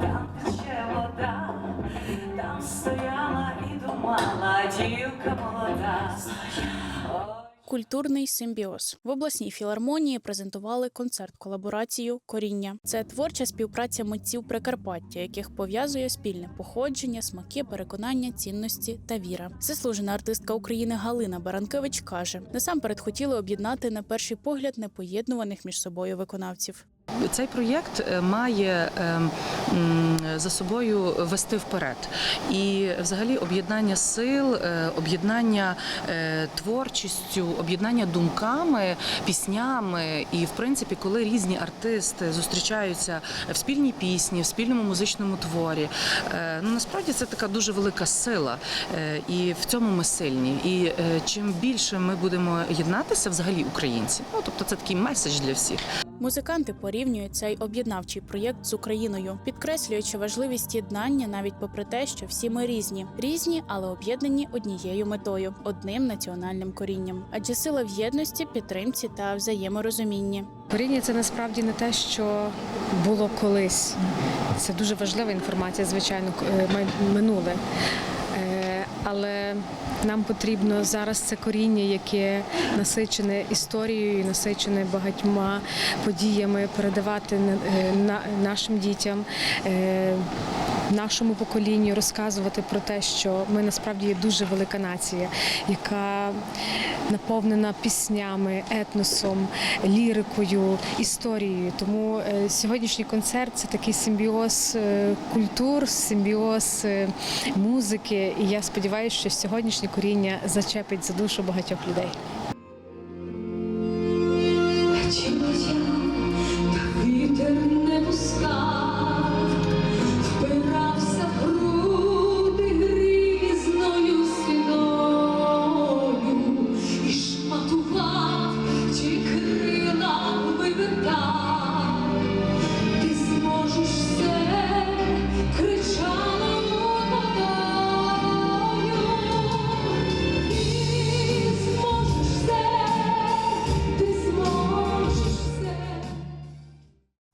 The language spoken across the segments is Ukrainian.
там тече вода, там стояла і думала, дівка молода. Культурний симбіоз в обласній філармонії презентували концерт-колаборацію Коріння. Це творча співпраця митців Прикарпаття, яких пов'язує спільне походження, смаки, переконання, цінності та віра. Заслужена артистка України Галина Баранкевич каже: насамперед хотіли об'єднати на перший погляд непоєднуваних між собою виконавців. Цей проєкт е, має е, за собою вести вперед. І взагалі об'єднання сил, е, об'єднання е, творчістю, об'єднання думками, піснями. І в принципі, коли різні артисти зустрічаються в спільній пісні, в спільному музичному творі, ну насправді це така дуже велика сила. І в цьому ми сильні. І чим більше ми будемо єднатися, взагалі українці, ну тобто це такий меседж для всіх. Музиканти порівнюють цей об'єднавчий проєкт з Україною, підкреслюючи важливість єднання навіть попри те, що всі ми різні, різні, але об'єднані однією метою одним національним корінням. Адже сила в єдності, підтримці та взаєморозумінні. Коріння це насправді не те, що було колись. Це дуже важлива інформація, звичайно, е, минуле. Але нам потрібно зараз це коріння, яке насичене історією, насичене багатьма подіями, передавати е, на- нашим дітям, е, нашому поколінню, розказувати про те, що ми насправді є дуже велика нація, яка наповнена піснями, етносом, лірикою, історією. Тому е, сьогоднішній концерт це такий симбіоз е, культур, симбіоз е, музики. І я сподіваюся, що сьогоднішнє коріння зачепить за душу багатьох людей.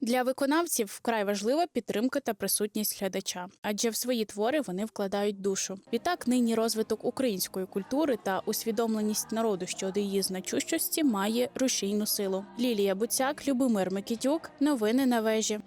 Для виконавців вкрай важлива підтримка та присутність глядача, адже в свої твори вони вкладають душу. Відтак, нині розвиток української культури та усвідомленість народу щодо її значущості має рушійну силу. Лілія Буцяк, Любомир Микітюк. Новини на вежі.